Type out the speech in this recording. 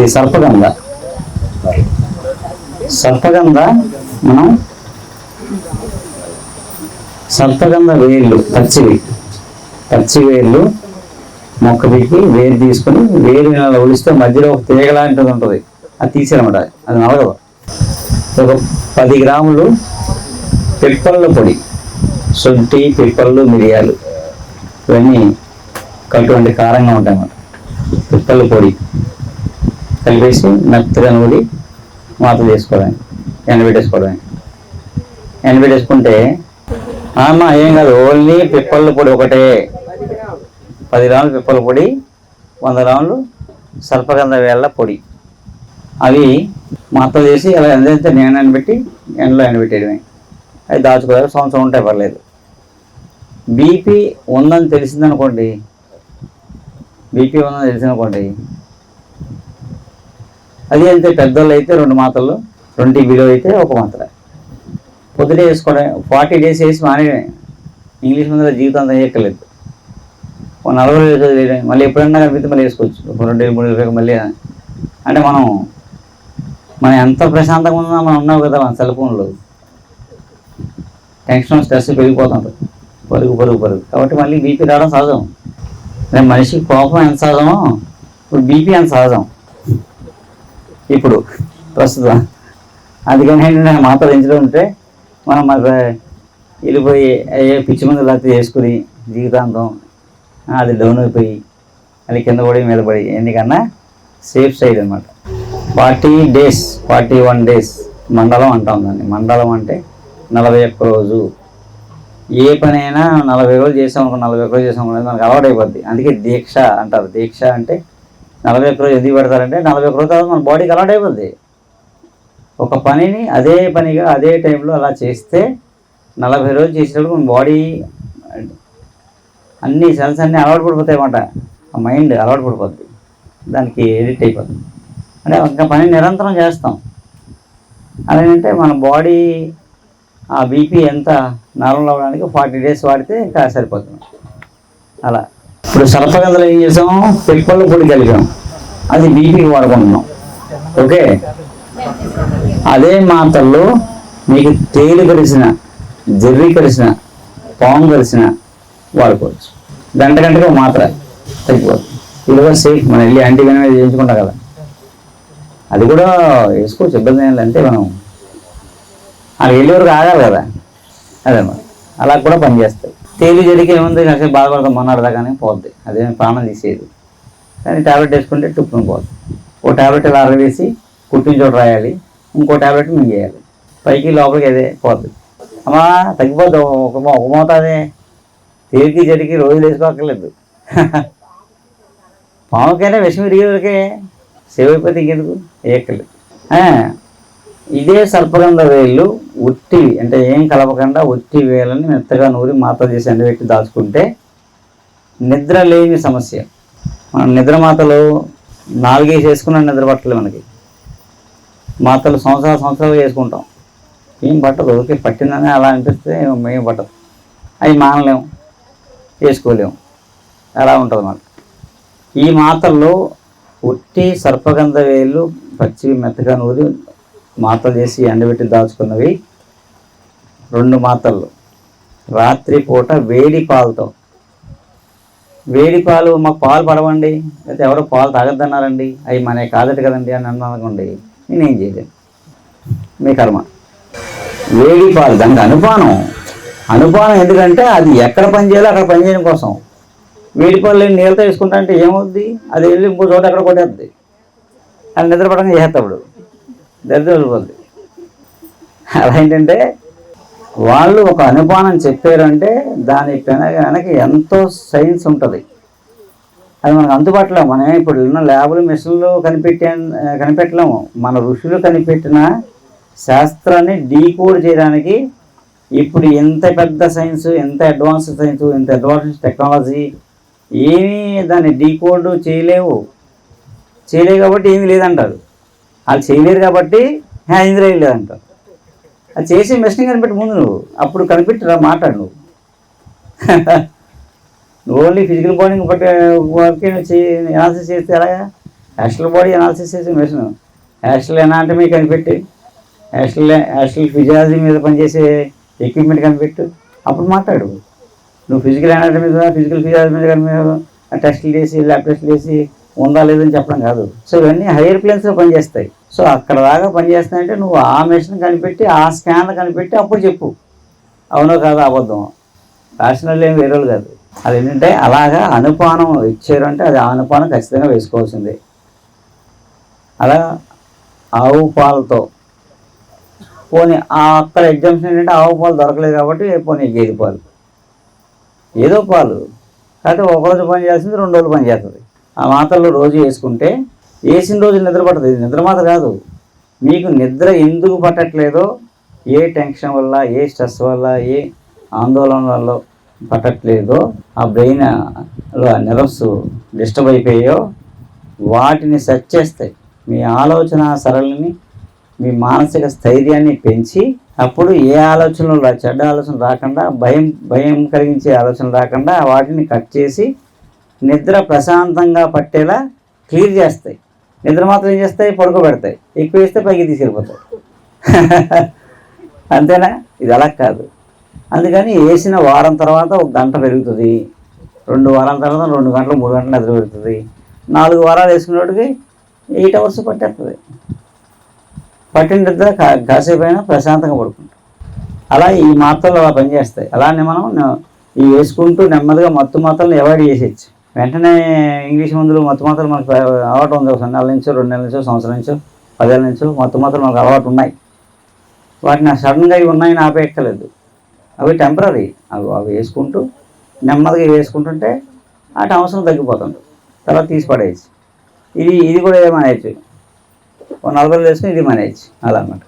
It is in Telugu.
ఇది సర్పగంధ. సర్పగంధ మనం సర్పగంధ వేర్లు పచ్చివి పచ్చి వేర్లు మొక్క పీకి వేరు తీసుకొని వేరు నెల మధ్యలో ఒక తీగ లాంటిది ఉంటుంది. అది తీసేయమాట అది నలగదు. ఒక పది గ్రాములు పిప్పళ్ళ పొడి శొంఠి పిప్పళ్ళు మిరియాలు ఇవన్నీ కటువంటి కారంగా ఉంటాయి అన్నమాట పిప్పల పొడి. కలిపేసి మెత్తగా నూరి మాత చేసుకోవడానికి ఎండబెట్టేసుకోవడానికి ఎండబెట్టేసుకుంటే అమ్మ ఏం కాదు ఓన్లీ పిప్పళ్ళ పొడి ఒకటే. పది గ్రాములు పిప్పల పొడి వంద గ్రాములు సర్పగంధ వేళ్ళ పొడి. అవి మాత చేసి అలా ఎంతైతే నేను ఎండబెట్టి ఎండలో ఎండబెట్టేయడమే. అవి దాచుకోవాలి సంవత్సరం ఉంటే పర్లేదు. బీపీ ఉందని తెలిసిందనుకోండి బీపీ ఉందని తెలిసిందనుకోండి అది అంతే పెద్దోళ్ళు అయితే రెండు మాత్రలు ట్వంటీ బిలో అయితే ఒక మాత్ర. పొద్దుటే వేసుకోవడం ఫార్టీ డేస్ వేసి మానేయడమే ఇంగ్లీష్ ముందర జీవితం అంతా చేయక్కర్లేదు. ఒక నలభై రోజులు వదిలేయడం మళ్ళీ ఎప్పుడన్నా కనిపిస్తే మళ్ళీ వేసుకోవచ్చు. ఒక రెండు మూడు వేలు మళ్ళీ అంటే మనం మనం ఎంత ప్రశాంతంగా ఉన్నా మనం ఉన్నావు కదా మన సెల్ ఫోన్లో. టెన్షన్ స్ట్రెస్ పెరిగిపోతుంది పరుగు పరుగు పరుగు. కాబట్టి మళ్ళీ బీపీ రావడం సహజం. మనిషికి కోపం ఎంత సహజమో ఇప్పుడు బీపీ ఎంత సహజం. ఇప్పుడు ప్రస్తుతం. అందుకని నేను మాత్రం పెంచడం ఉంటే మనం మరి వెళ్ళిపోయి అయ్యే పిచ్చి మందులు లాంటి చేసుకుని జీవితాంతం అది డౌన్ అయిపోయి అది కింద పడి మీద పడి ఎందుకన్నా సేఫ్ సైడ్ అనమాట forty days forty one days మండలం అంటాం దాన్ని. మండలం అంటే నలభై ఒక్క రోజు. ఏ పనైనా నలభై రోజులు చేసాం నలభై ఒక్క రోజు చేసాం మనకు అలవాటు అయిపోద్ది. అందుకే దీక్ష అంటారు. దీక్ష అంటే నలభై ఒక్క రోజు ఎందుకు పెడతారంటే నలభై ఒక్క రోజు తర్వాత మన బాడీకి అలవాటు అయిపోద్ది. ఒక పనిని అదే పనిగా అదే టైంలో అలా చేస్తే నలభై రోజులు చేసినప్పుడు మన బాడీ అన్ని సెల్స్ అన్నీ అలవాటు పడిపోతాయి అన్నమాట. ఆ మైండ్ అలవాటు పడిపోద్ది. దానికి ఎడిట్ అయిపోతుంది అంటే ఒక పని నిరంతరం చేస్తాం. అలాగంటే మన బాడీ ఆ బీపీ ఎంత నార్మల్ అవ్వడానికి ఫార్టీ డేస్ వాడితే ఇంకా సరిపోతుంది. అలా. ఇప్పుడు సర్పగంధలు ఏం చేసాం? పిప్పల పొడి కలిపాం అది బీపీకి వాడుకుంటున్నాం. ఓకే? అదే మాత్రలో మీకు తేలు కలిసిన జర్రి కలిసిన పాము కలిసిన వాడుకోవచ్చు. గంట గంటగా మాత్ర తగ్గిపోతుంది ఇదిగో సేఫ్ మనం వెళ్ళి యాంటీ వెనమే చేయించుకుంటాం కదా. అది కూడా వేసుకోవచ్చు ఇబ్బంది ఏం మనం. అది వెళ్ళే వరకు ఆగాలి కదా. అదే మరి. అలా కూడా పనిచేస్తాయి. తేలి జరిగి ఏముంది? కాసేపు బాధపడతాం మొన్నటిదా కానీ పోద్ది. అదే ప్రాణం తీసేది. కానీ టాబ్లెట్ వేసుకుంటే టుప్పుని పోద్ది ఓ టాబ్లెట్ ఇలా అరవేసి కుట్టిన చోటు రాయాలి ఇంకో టాబ్లెట్ మింగేయాలి. పైకి లోపలికి అదే పోద్ది. అమ్మా తగ్గిపోద్ది. ఒక ఒక మోతాదే తేలికి జడికి రోజులు వేసుకోక్కర్లేదు. పాముకైనా విషం ఇరిగేవరకే సేవ్ అయిపోతే ఇంకెందుకు? వేయక్కర్లేదు. ఇదే సర్పగంధ వేళ్ళు ఉట్టి అంటే ఏం కలపకుండా ఉట్టి వేలని మెత్తగా నూరి మాత చేసి ఎండబెట్టి దాచుకుంటే నిద్ర లేని సమస్య. మనం నిద్ర మాతలు నాలుగేసి వేసుకున్న నిద్ర పట్టలేదు మనకి. మాతలు సంవత్సరాలు సంవత్సరాలు వేసుకుంటాం. ఏం పట్టదు ఓకే పట్టిందని అలా అనిపిస్తే ఏం పట్టదు. అవి మానలేము వేసుకోలేము. అలా ఉంటుంది మనకి ఈ మాతల్లో ఉట్టి సర్పగంధ వేలు పచ్చివి మెత్తగా నూరి మాతలు చేసి ఎండబెట్టి దాచుకున్నవి రెండు మాతలు రాత్రి పూట వేడి పాలతో వేడి పాలు మాకు పాలు పడవండి. లేకపోతే ఎవరో పాలు తాగద్దన్నారండి. అవి మన కాదట కదండి అని అన్నాను అనుకోండి నేనేం చేయలేను. మీ కర్మ. వేడి పాలు దానికి అనుపానం. అనుపానం ఎందుకంటే అది ఎక్కడ పని చేయాలో అక్కడ పని చేయడం కోసం. వేడి పాలు లేని నీళ్ళతో వేసుకుంటా అంటే ఏమవుద్ది? అది వెళ్ళి ఇంకో చోట ఎక్కడ కొట్టేస్తుంది అది నిద్రపడంగా చేస్తాడు దరిద్రం వెళ్ళిపోద్ది. అలా ఏంటంటే వాళ్ళు ఒక అనుమానం చెప్పారంటే దాని వెనక ఎంతో సైన్స్ ఉంటుంది. అది మనకు అందుబాటులో మనం ఇప్పుడు ఉన్న ల్యాబులు మిషన్లు కనిపెట్టే కనిపెట్టలేము. మన ఋషులు కనిపెట్టిన శాస్త్రాన్ని డీకోడ్ చేయడానికి ఇప్పుడు ఎంత పెద్ద సైన్స్ ఎంత అడ్వాన్స్ సైన్స్ ఎంత అడ్వాన్స్ టెక్నాలజీ ఏమీ దాన్ని డీకోడ్ చేయలేవు. చేయలేవు కాబట్టి ఏమీ లేదంటారు. వాళ్ళు చేయలేరు కాబట్టి "హే, ఇందులో ఏం లేదంటారు. అది చేసి మెషిన్ కనిపెట్టి ముందు నువ్వు. అప్పుడు కనిపెట్టిరా మాట్లాడు నువ్వు. నువ్వు ఓన్లీ ఫిజికల్ బాడీని బట్టి వర్కే నువ్వు చేయి చేస్తే ఎలాగా? యాస్ట్రల్ బాడీ ఎనాలిసిస్ చేసే మెషిన్ యాస్ట్రల్ ఎనాటమీ కనిపెట్టి యాస్ట్రల్ యాస్ట్రల్ ఫిజియాలజీ మీద పనిచేసే ఎక్విప్మెంట్ కనిపెట్టు. అప్పుడు మాట్లాడు. నువ్వు ఫిజికల్ ఎనాటమీ మీద ఫిజికల్ ఫిజియాలజీ మీద కనిపి టెస్టులు చేసి ల్యాబ్ టెస్టులు చేసి ఉందా లేదని చెప్పడం కాదు. సో ఇవన్నీ హైయర్ ప్లేన్స్లో పనిచేస్తాయి. సో అక్కడ దాకా పనిచేస్తాయంటే నువ్వు ఆ మెషిన్ కనిపెట్టి ఆ స్కాన్లు కనిపెట్టి అప్పుడు చెప్పు. అవునో కాదు అబద్ధం రాసినోళ్ళు ఏం వేరే వాళ్ళు కాదు. అది ఏంటంటే అలాగా అనుపానం ఇచ్చారు అంటే అది ఆ అనుపానం ఖచ్చితంగా వేసుకోవాల్సిందే. అలా ఆవు పాలతో. పోనీ ఆ అక్కడ ఎగ్జామ్స్ ఏంటంటే ఆవు పాలు దొరకలేదు కాబట్టి పోనీ గేదె పాలు. ఏదో పాలు. కాకపోతే ఒక రోజు పని చేయాల్సింది రెండు రోజులు పని చేస్తుంది. ఆ మాత్రలు రోజు వేసుకుంటే వేసిన రోజు నిద్ర పట్టదు. ఇది నిద్ర మాత్రం కాదు. మీకు నిద్ర ఎందుకు పట్టట్లేదో ఏ టెన్షన్ వల్ల ఏ స్ట్రెస్ వల్ల ఏ ఆందోళన వల్ల పట్టట్లేదో ఆ బ్రెయిన్ నెర్వ్స్ డిస్టర్బ్ అయిపోయాయో వాటిని సెట్ చేస్తాయి మీ ఆలోచన సరళిని మీ మానసిక స్థైర్యాన్ని పెంచి అప్పుడు ఏ ఆలోచనలు చెడ్డ ఆలోచన రాకుండా భయం భయం కలిగించే ఆలోచన రాకుండా వాటిని కట్ చేసి నిద్ర ప్రశాంతంగా పట్టేలా క్లియర్ చేస్తాయి. నిద్ర మాత్రం ఏం చేస్తాయి? పడుకోబెడతాయి. ఎక్కువ వేస్తే పైకి తీసుకెళ్ళిపోతాయి. అంతేనా? ఇది అలా కాదు. అందుకని వేసిన వారం తర్వాత ఒక గంట పెరుగుతుంది. రెండు వారాల తర్వాత రెండు గంటలు మూడు గంటలు నిద్ర పెడుతుంది నాలుగు వారాలు వేసుకున్నప్పటికి ఎయిట్ అవర్స్ పట్టేస్తుంది. పట్టిన నిద్ర కా- కాసేపు అయినా ప్రశాంతంగా పడుకుంటాం. అలా ఈ మాత్రలు అలా పనిచేస్తాయి. అలానే మనం ఇవి వేసుకుంటూ నెమ్మదిగా మత్తు మాత్రలను అవాయిడ్ చేసేయచ్చు. వెంటనే ఇంగ్లీష్ మందులు మత్తు మాత్రం మనకు అలవాటు ఉంది ఒక నెల నుంచో రెండు నెలల నుంచో సంవత్సరం నుంచో పదేళ్ళ నుంచో మత్తు మాత్రం మనకు అలవాటు ఉన్నాయి. వాటిని సడన్గా ఇవి ఉన్నాయని ఆపేయక్కర్లేదు. అవి టెంపరీ అవి అవి వేసుకుంటూ నెమ్మదిగా వేసుకుంటుంటే వాటి అవసరం తగ్గిపోతుంది. తర్వాత తీసి పడేయచ్చు. ఇది ఇది కూడా ఏమనేయచ్చు ఓ నలభై వేసుకుని ఇది మేనేజ్ అలా అన్నమాట.